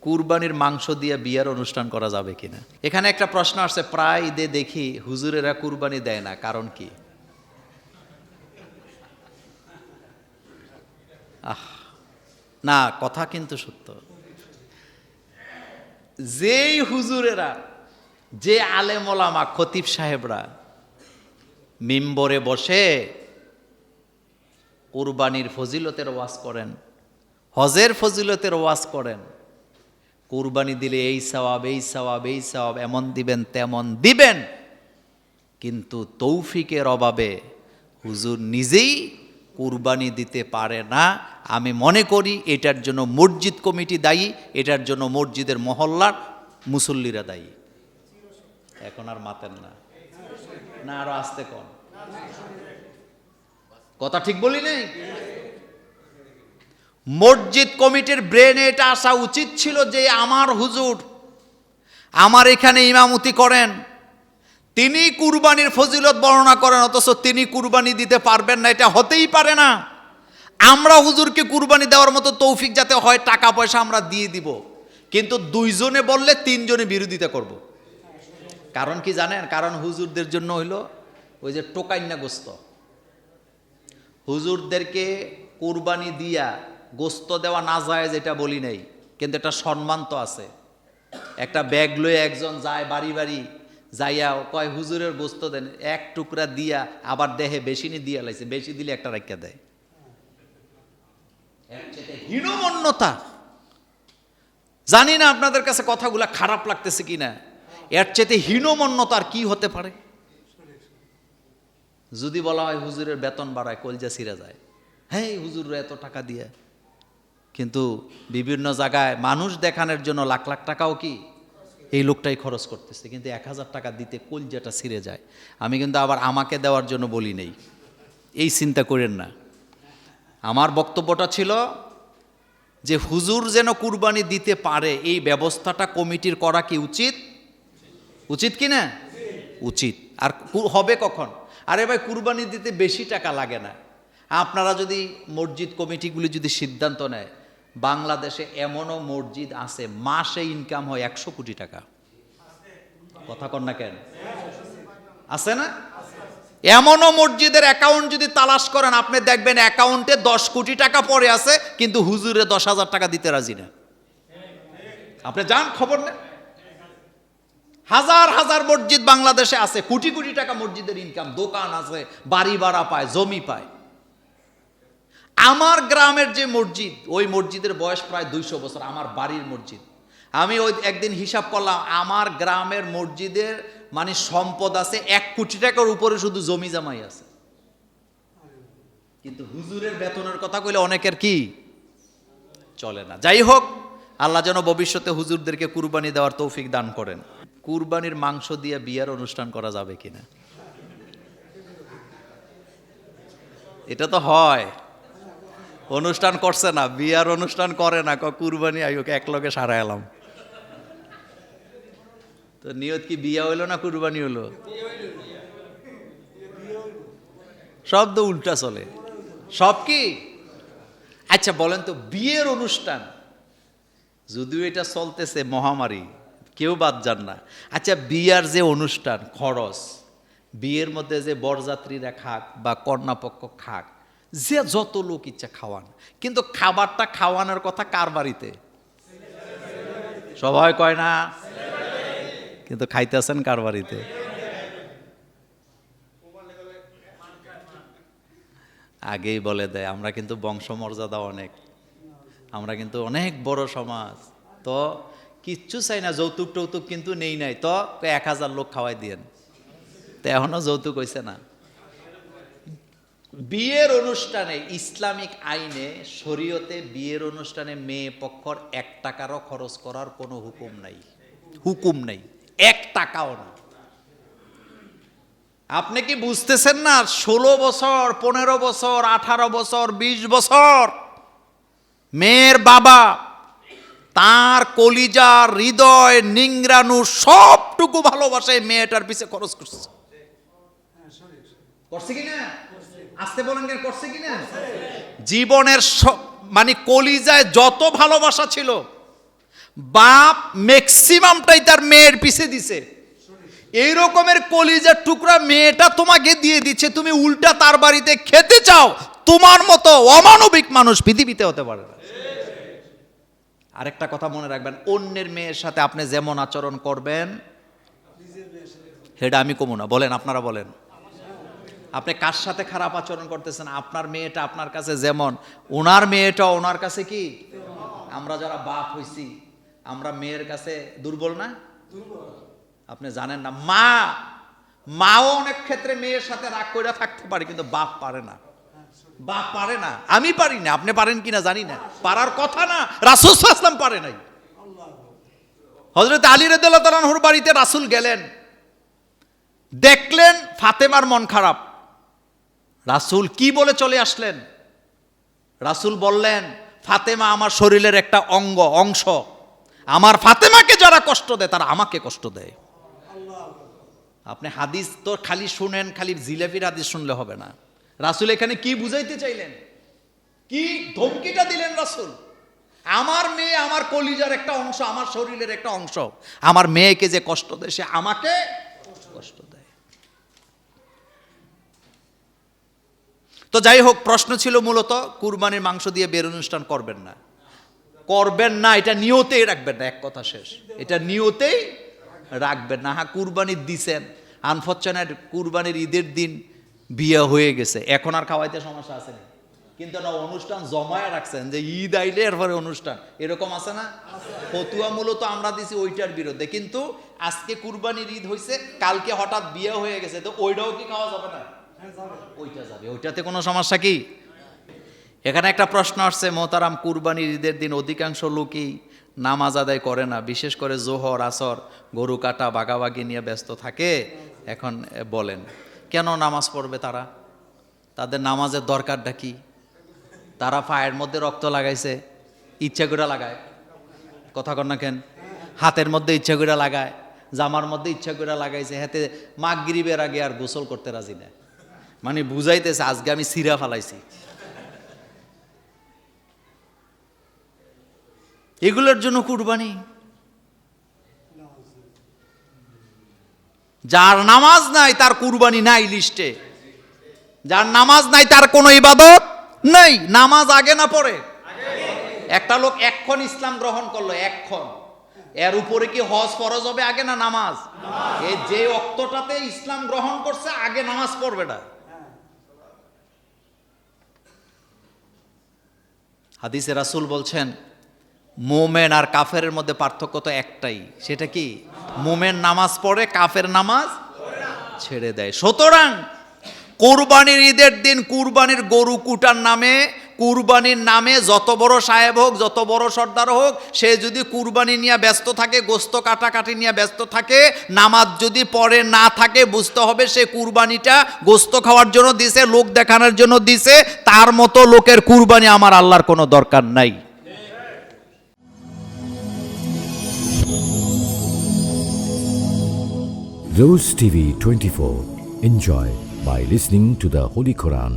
কুরবানির মাংস দিয়ে বিয়ার অনুষ্ঠান করা যাবে কিনা? এখানে একটা প্রশ্ন আসছে, প্রায় ঈদে দেখি হুজুরেরা কুরবানি দেয় না, কারণ কি? আহ, না, কথা কিন্তু সত্য। যেই হুজুরেরা, যে আলেমোলামা খতিব সাহেবরা মিম্বরে বসে কুরবানির ফজিলতের ওয়াজ করেন, হজের ফজিলতের ওয়াজ করেন কুরবানি দিলে এই সওয়াব এই সওয়াব এই সওয়াব, এমন দিবেন, তেমন দিবেন। কিন্তু তৌফিকের অভাবে হুজুর নিজেই কুরবানি দিতে পারে না। আমি মনে করি এটার জন্য মসজিদ কমিটি দায়ী, এটার জন্য মসজিদের মহল্লার মুসল্লিরা দায়ী। এখন আর মাতেন না। না, আরও আসতে কন। কথা ঠিক বলি নেই? মসজিদ কমিটির ব্রেনে এটা আসা উচিত ছিল যে আমার হুজুর আমার এখানে ইমামতি করেন। তিনি কুরবানির ফজিলত বর্ণনা করেন, অথচ তিনি কুরবানি দিতে পারবেন না, এটা হতেই পারে না। আমরা হুজুরকে কুরবানি দেওয়ার মতো তৌফিক যাতে হয়, টাকা পয়সা আমরা দিয়ে দিব। কিন্তু দুইজনে বললে তিনজনে বিরোধিতা করব। কারণ কি জানেন? কারণ হুজুরদের জন্য হইল ওই যে টোকাইন্না গোস্ত। হুজুরদেরকে কুরবানি দিয়া গোস্ত দেওয়া না যায় যেটা বলি নাই, কিন্তু এটা সম্মান তো আছে। একটা ব্যাগ লয়ে একজন যায় বাড়ি বাড়ি, যাইয়া কয়, হুজুরের গোস্ত দেন, এক টুকরা দিয়া আবার দেহে বেশি নি দিয়া লাইছে, বেশি দিলে একটা রাখা দেয়। হীনমন্যতা। জানি না আপনাদের কাছে কথাগুলা খারাপ লাগতেছে কিনা, এর চেতে হীনমন্যতা আর কি হতে পারে? যদি বলা হয় হুজুরের বেতন বাড়ায়, কলজা ছিঁড়ে যায়। হ্যাঁ হুজুর এত টাকা দিয়ে। কিন্তু বিভিন্ন জায়গায় মানুষ দেখানোর জন্য লাখ লাখ টাকাও কি? এই লোকটাই খরচ করতেছে, কিন্তু এক হাজার টাকা দিতে কলজাটা ছিঁড়ে যায়। আমি কিন্তু আবার আমাকে দেওয়ার জন্য বলি নেই। এই চিন্তা করেন না। আমার বক্তব্যটা ছিল যে হুজুর যেন কুরবানি দিতে পারে, এই ব্যবস্থাটা কমিটির করা কি উচিত? উচিত কি না? উচিত। আর হবে কখন? আরে ভাই, কুরবানি দিতে বেশি টাকা লাগে না। আপনারা যদি মসজিদ কমিটিগুলি যদি সিদ্ধান্ত নেয় বাংলাদেশে এমনও মসজিদ আছে, মাসে ইনকাম হয় একশো কোটি টাকা। কথা কন না কেন? আছে না? এমনও মসজিদের অ্যাকাউন্ট যদি তালাশ করেন, আপনি দেখবেন অ্যাকাউন্টে দশ কোটি টাকা পড়ে আছে, কিন্তু হুজুরে দশ হাজার টাকা দিতে রাজি না। আপনি যান, খবর নেন। হাজার হাজার মসজিদ বাংলাদেশে আছে, কোটি কোটি টাকা মসজিদের ইনকাম দোকান আছে, বাড়ি ভাড়া পায়, জমি পায়। আমার গ্রামের যে মসজিদ, ওই মসজিদের বয়স প্রায় দুইশো বছর, আমার বাড়ির মসজিদ। আমি ওই একদিন হিসাব করলাম, আমার গ্রামের মসজিদের মানে সম্পদ আছে এক কোটি টাকার উপরে শুধু জমি জামাই আছে। কিন্তু হুজুরের বেতনের কথা কইলে অনেকের কি? চলে না। যাই হোক, আল্লাহ যেন ভবিষ্যতে হুজুরদেরকে কুরবানি দেওয়ার তৌফিক দান করেন। কুরবানির মাংস দিয়ে বিয়ার অনুষ্ঠান করা যাবে কিনা? এটা তো হয়। অনুষ্ঠান করছে না, বিয়ার অনুষ্ঠান করে না ক কুরবানি আইক এক লগে সারা এলাম। তো নিয়ত কি বিয়া হইল না কুরবানি হইল? সব তো উল্টা চলে। সব কি? আচ্ছা বলেন তো, বিয়ের অনুষ্ঠান, যদিও এটা চলতেছে মহামারী, কেউ বাদ যান না। আচ্ছা বিয়ার যে অনুষ্ঠান, খরচ, বিয়ের মধ্যে যে বরযাত্রীরা খাক বা কন্যাপক্ষ খাক যে যত লোক ইচ্ছা খাওয়ান। কিন্তু খাবারটা খাওয়ানোর কথা কার বাড়িতে? সবাই কয় না। কিন্তু খাইতেছেন কার বাড়িতে? আগেই বলে দেয়, আমরা কিন্তু বংশমর্যাদা অনেক। আমরা কিন্তু অনেক বড় সমাজ। তো কিচ্ছু চাই না যৌতুক টৌতুক কিন্তু নেই নাই। তো এক হাজার লোক খাওয়াই দিয়েন। তো এখনও যৌতুক হয়েছে না। বিয়ের অনুষ্ঠানে, ইসলামিক আইনে, শরীয়তে বিয়ের অনুষ্ঠানে মেয়ে পক্ষর এক টাকারও খরচ করার কোনো হুকুম নাই। হুকুম নেই। এক টাকাও না। আপনি কি বুঝতেছেন না? ষোলো বছর, পনেরো বছর, আঠারো বছর, বিশ বছর মেয়ের বাবা তার কলিজা হৃদয় নিংরানু সবটুকু ভালোবাসে মেয়েটার পিছে খরচ করছে। জীবনের মানে কলিজায় যত ভালোবাসা ছিল, বাপ ম্যাক্সিমামটাই তার মেয়ের পিছে দিছে। এই রকমের কলিজার টুকরা মেয়েটা তোমাকে দিয়ে দিচ্ছে, তুমি উল্টা তার বাড়িতে খেতে চাও, তোমার মতো অমানবিক মানুষ পৃথিবীতে হতে পারে না। আরেকটা কথা মনে রাখবেন, অন্যের মেয়ের সাথে আপনি যেমন আচরণ করবেন সেটা আমি কমু না, বলেন, আপনারা বলেন। আপনি কার সাথে খারাপ আচরণ করতেছেন? আপনার মেয়েটা আপনার কাছে যেমন। ওনার মেয়েটা ওনার কাছে কি? আমরা যারা বাপ হইছি, আমরা মেয়ের কাছে দুর্বল না? আপনি জানেন না। মা, মাও অনেক ক্ষেত্রে মেয়ের সাথে রাগ করে থাকতে পারে, কিন্তু বাপ পারে না। বাপ পারে না। আমি পারি না। আপনি পারেন কিনা জানি না। পারার কথা না। রাসুল আসলাম পারে নাই। হজরত আলী রেদুল্লাহর বাড়িতে রাসুল গেলেন। দেখলেন ফাতেমার মন খারাপ। রাসুল কি বলে চলে আসলেন? রাসুল বললেন, ফাতেমা আমার শরীরের একটা অঙ্গ, অংশ। আমার ফাতেমাকে যারা কষ্ট দেয়, তারা আমাকে কষ্ট দেয়। আপনি হাদিস তো খালি শুনেন, খালি জিলেপির হাদিস শুনলে হবে না। রাসুল এখানে কি বুঝাইতে চাইলেন? কি ধমকিটা দিলেন রাসুল? আমার মেয়ে আমার কলিজার একটা অংশ, আমার শরীরের একটা অংশ। আমার মেয়েকে যে কষ্ট দেয়, সে আমাকে কষ্ট দেয় তো যাই হোক প্রশ্ন ছিল মূলত, কুরবানির মাংস দিয়ে বের অনুষ্ঠান করবেন না। করবেন না, এটা নিয়তেই রাখবেন না, এক কথা শেষ। এটা নিয়তেই রাখবেন না। হ্যাঁ কুরবানি দিছেন। আনফর্চুনেট কুরবানির ঈদের দিন বিয়ে হয়ে গেছে। এখন আর খাওয়াইতে সমস্যা আছে না। কিন্তু না অনুষ্ঠান জমায় রাখছেন যে ঈদ আইলে এরপরে অনুষ্ঠান। এরকম আছে না? ফতুয়া মূলত আমরা দিছি ওইটার বিরুদ্ধে। কিন্তু আজকে কুরবানির ঈদ হয়েছে কালকে হঠাৎ বিয়ে হয়ে গেছে, তো ওইটাও কি খাওয়া যাবে না? ওইটা যাবে, ওইটাতে কোনো সমস্যা কি? এখানে একটা প্রশ্ন আসছে মোতারাম কুরবানির ঈদের দিন অধিকাংশ লোকই নামাজ আদায় করে না, বিশেষ করে জোহর, আসর, গরু কাটা, বাগাবাগি নিয়ে ব্যস্ত থাকে, এখন বলেন। কেন নামাজ পড়বে তারা? তাদের নামাজের দরকারটা কি? তারা পায়ের মধ্যে রক্ত লাগাইছে, ইচ্ছা করে লাগায়। কথা কর না কেন? হাতের মধ্যে ইচ্ছা করে লাগায়, জামার মধ্যে ইচ্ছা করে লাগাইছে, হাতে মাগরিবের আগে আর গোসল করতে রাজি না। মানে বুঝাইতেছে, আজকে আমি সিরা ফালাইছি। এগুলোর জন্য কুরবানি। যার নামাজ নাই, তার কুরবানি নাই লিস্টে। যার নামাজ নাই, তার কোনো ইবাদত নেই। নামাজ আগে না পড়ে একটা লোক এক্ষণ ইসলাম গ্রহণ করল, এক্ষণ। এর উপরে কি হজ ফরজ হবে আগে না নামাজ? যে অক্তটাতে ইসলাম গ্রহণ করছে, আগে নামাজ পড়বে না। হাদিসে রাসুল বলছেন, মোমেন আর কাফের মধ্যে পার্থক্য তো একটাই, সেটা কি? মোমেন নামাজ পড়ে, কাফের নামাজ ছেড়ে দেয়। সুতরাং কোরবানির ঈদের দিন কুরবানির গরু কুটার নামে কুরবানির নামে যত বড় সাহেব হোক, যত বড় সর্দার হোক, সে যদি কুরবানি নিয়ে ব্যস্ত থাকে, গোস্ত কাটাকাটি নিয়ে ব্যস্ত থাকে, নামাজ যদি পরে না থাকে, বুঝতে হবে সে কুরবানিটা গোস্ত খাওয়ার জন্য দিছে, লোক দেখানোর জন্য দিছে, তার মতো লোকের কুরবানি আমার আল্লাহর কোনো দরকার নাই Rose TV 24. Enjoy by listening to the Holy Quran.